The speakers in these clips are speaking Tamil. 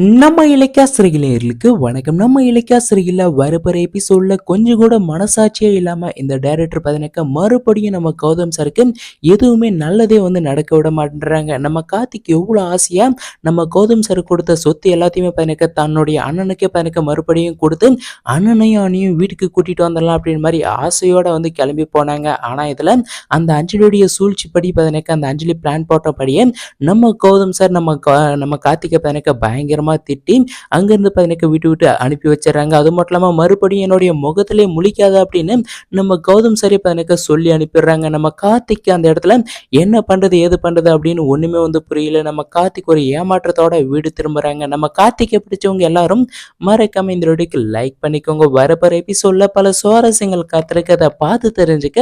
நம்ம இலக்கியாசிரியர்களுக்கு வணக்கம். நம்ம இலக்கியாசிரியர்களில் வரப்போற எபிசோட்ல கொஞ்சம் கூட மனசாட்சியே இல்லாம இந்த டைரக்டர் பதினக்க மறுபடியும் நம்ம கௌதம் சாருக்கு எதுவுமே நல்லதே வந்து நடக்க விட மாட்டேன்றாங்க. நம்ம கார்த்திக் எவ்வளோ ஆசையா நம்ம கௌதம் சார் கொடுத்த சொத்து எல்லாத்தையுமே பதினக்க தன்னுடைய அண்ணனுக்கே பதினக்க மறுபடியும் கொடுத்து அண்ணனையும் அண்ணியும் வீட்டுக்கு கூட்டிட்டு வந்துடலாம் அப்படின்னு மாதிரி ஆசையோட வந்து கிளம்பி போனாங்க. ஆனா இதுல அந்த அஞ்சலியுடைய சூழ்ச்சிப்படி பதினக்க அந்த அஞ்சலி பிளான் போட்டபடியே நம்ம கௌதம் சார் நம்ம கா- நம்ம கார்த்திகை பதினக்க பயங்கரமா திட்டி அங்கேருந்து பதினக்க விட்டு விட்டு அனுப்பி வச்சிடறாங்க. அது மட்டும் இல்லாமல் மறுபடியும் என்னுடைய முகத்திலே முழிக்காத அப்படின்னு நம்ம கௌதம் சரி பதினக்க சொல்லி அனுப்பிடுறாங்க. நம்ம கார்த்திக்கு அந்த இடத்துல என்ன பண்ணுறது ஏது பண்ணுறது அப்படின்னு ஒன்றுமே வந்து புரியல. நம்ம கார்த்திக் ஒரு ஏமாற்றத்தோட வீடு திரும்புறாங்க. நம்ம கார்த்திகை பிடிச்சவங்க எல்லாரும் மறக்காம இந்த வீடியோக்கு லைக் பண்ணிக்கோங்க. வரப்போற எபிசோடில் பல சுவாரஸ்யங்கள் காத்திருக்கு அதை பார்த்து தெரிஞ்சுக்க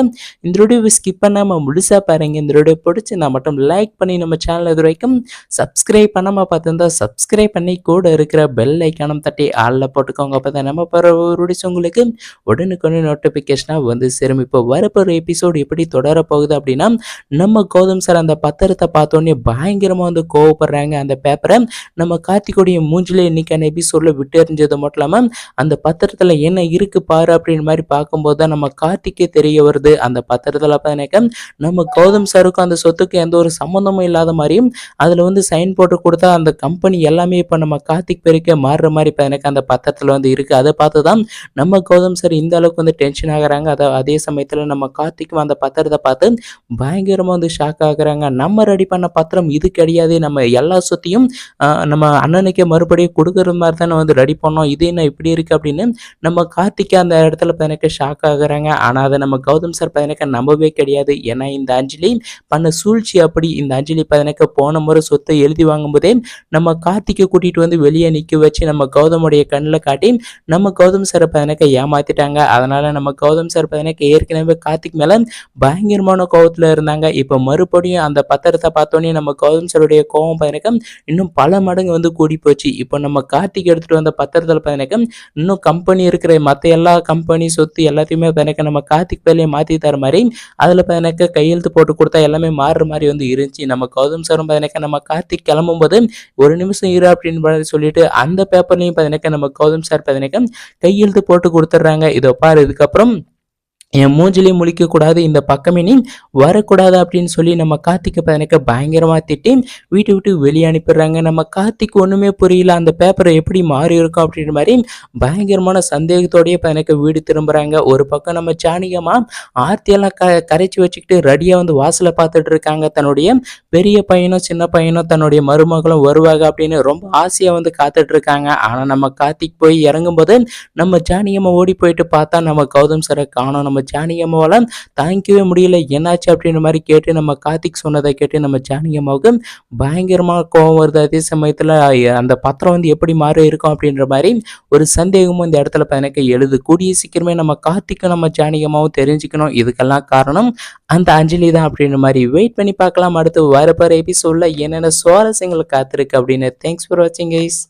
இந்த வீடியோவை ஸ்கிப் பண்ணாமல் முழுசா பாருங்க. இந்த வீடியோ பிடிச்சி நான் மட்டும் லைக் பண்ணி நம்ம சேனல் இது வரைக்கும் சப்ஸ்கிரைப் பண்ணாமல் பார்த்துருந்தா சப்ஸ்கிரைப் பண்ணி கூட இருக்கிற பெல் ஐக்கானம் தட்டி ஆளில் போட்டுக்கோங்க. அப்போ தான் நம்ம போகிற உங்களுக்கு உடனுக்குடனே நோட்டிஃபிகேஷனாக வந்து சேரும். இப்போ வரப்போகிற எபிசோடு எப்படி தொடரப்போகுது அப்படின்னா நம்ம கௌதம் சார் அந்த பத்திரத்தை பார்த்தோன்னே பயங்கரமாக வந்து கோவப்படுறாங்க. அந்த பேப்பரை நம்ம கார்த்திகோடைய மூஞ்சில இன்னைக்கான எபிசோடில் விட்டு எறிஞ்சது மட்டும் இல்லாமல் அந்த பத்திரத்தில் என்ன இருக்கு பாரு அப்படின்னு மாதிரி பார்க்கும்போது தான் நம்ம கார்த்திக்கே தெரிய வருது. அந்த பத்திரத்தில் பார்த்தாக்க நம்ம கௌதம் சாருக்கும் அந்த சொத்துக்கும் எந்த ஒரு சம்மந்தமும் இல்லாத மாதிரியும் அதில் வந்து சைன் போட்டு கொடுத்தா அந்த கம்பெனி எல்லாமே இப்போ நம்ம கார்த்திக் பேருக்கே மாறுற மாதிரி இப்போ எனக்கு அந்த பத்திரத்தில் வந்து இருக்குது அதை பார்த்து தான் நம்ம கௌதம் சார் இந்த அளவுக்கு வந்து டென்ஷன் ஆகுறாங்க. அதை அதே சமயத்தில் நம்ம கார்த்திக்கும் அந்த பத்திரத்தை பார்த்து பயங்கரமாக வந்து ஷாக் ஆகுறாங்க. நம்ம ரெடி பண்ண பத்திரம் இது கிடையாது. நம்ம எல்லா சொத்தையும் நம்ம அண்ணனுக்கே மறுபடியும் கொடுக்குற மாதிரி தானே வந்து ரெடி பண்ணோம். இது என்ன இப்படி இருக்குது அப்படின்னு நம்ம கார்த்திக் அந்த இடத்துல எனக்கு ஷாக் ஆகுறாங்க. ஆனால் அதை நம்ம கௌதம் சார் எனக்கு நம்பவே கிடையாது. ஏன்னா இந்த அஞ்சலி பண்ண சூழ்ச்சி அப்படி. இந்த அஞ்சலி எனக்கு போன முறை சொத்தை எழுதி வாங்கும்போதே நம்ம கார்த்திகை கூட்டிட்டு வந்து வெளியே நிற்க வச்சு நம்ம கௌதமுடைய கண்ணில் காட்டி நம்ம கௌதம் சாரை பதினக்க ஏமாத்திட்டாங்க. அதனால நம்ம கௌதம் சார் பதினக்க ஏற்கனவே கார்த்திக் மேல பயங்கரமான கோபத்தில் இருந்தாங்க. இப்போ மறுபடியும் அந்த பத்திரத்தை பார்த்தோன்னே நம்ம கௌதம் சாருடைய கோவம் பதினக்க இன்னும் பல மடங்கு வந்து கூடி போச்சு. இப்போ நம்ம கார்த்திக் எடுத்துட்டு வந்த பத்திரத்தில் பதினக்க இன்னும் கம்பெனி இருக்கிற மற்ற எல்லா கம்பெனி சொத்து எல்லாத்தையுமே பதினக்க நம்ம கார்த்திக் பேர்லேயே மாற்றி தர மாதிரி அதில் பதினக்க கையெழுத்து போட்டு கொடுத்தா எல்லாமே மாறுற மாதிரி வந்து இருந்துச்சு. நம்ம கௌதம் சாரும் பதினக்க நம்ம கார்த்திக் கிளம்பும்போது ஒரு நிமிஷம் இரு அப்படின்னு அப்படின்னு சொல்லிட்டு அந்த பேப்பர்லையும் பார்த்தீங்கன்னா நம்ம கௌதம் சார் பார்த்தீங்கன்னா கையெழுத்து போட்டு கொடுத்துட்றாங்க. இதோ பாரு இதுக்கப்புறம் என் மூஞ்சிலையும் முழிக்கக்கூடாது இந்த பக்கமே நீ வரக்கூடாது அப்படின்னு சொல்லி நம்ம கார்த்திகை பதினக்க பயங்கரமாக திட்டி வீட்டை விட்டு வெளியே அனுப்பிடுறாங்க. நம்ம கார்த்திக் ஒன்றுமே புரியல. அந்த பேப்பரை எப்படி மாறி இருக்கும் அப்படின்ற மாதிரி பயங்கரமான சந்தேகத்தோடையே பதினக்க வீடு திரும்புகிறாங்க ஒரு பக்கம் நம்ம ஜானகியம்மா ஆர்த்தியெல்லாம் க கரைச்சி வச்சுக்கிட்டு ரெடியாக வந்து வாசலை பார்த்துட்டு இருக்காங்க. தன்னுடைய பெரிய பையனும் சின்ன பையனும் தன்னுடைய மருமகளும் வருவாங்க அப்படின்னு ரொம்ப ஆசையாக வந்து காத்துட்டு இருக்காங்க. ஆனால் நம்ம கார்த்திக் போய் இறங்கும்போது நம்ம சாணியம்மா ஓடி போயிட்டு பார்த்தா நம்ம கௌதம் சரை காணோம். நம்ம நம்ம ஜானகியம்மாவால் தாங்கிக்கவே முடியல. என்னாச்சு அப்படின்ற மாதிரி கேட்டு நம்ம கார்த்திக் சொன்னதை கேட்டு நம்ம ஜானகியம்மாவுக்கு பயங்கரமாக கோவம் வருது. அதே சமயத்தில் அந்த பத்திரம் வந்து எப்படி மாறி இருக்கும் அப்படின்ற மாதிரி ஒரு சந்தேகமும் இந்த இடத்துல எனக்கு எழுது. கூடிய சீக்கிரமே நம்ம கார்த்திக்கும் நம்ம ஜானகியம்மாவும் தெரிஞ்சுக்கணும். இதுக்கெல்லாம் காரணம் அந்த அஞ்சலி தான் அப்படின்ற மாதிரி. வெயிட் பண்ணி பார்க்கலாம். அடுத்து வரப்போகிற எபிசோடில் என்னென்ன சுவாரஸ்யங்கள் காத்திருக்கு அப்படின்னு. தேங்க்ஸ் ஃபார் வாட்சிங் கைஸ்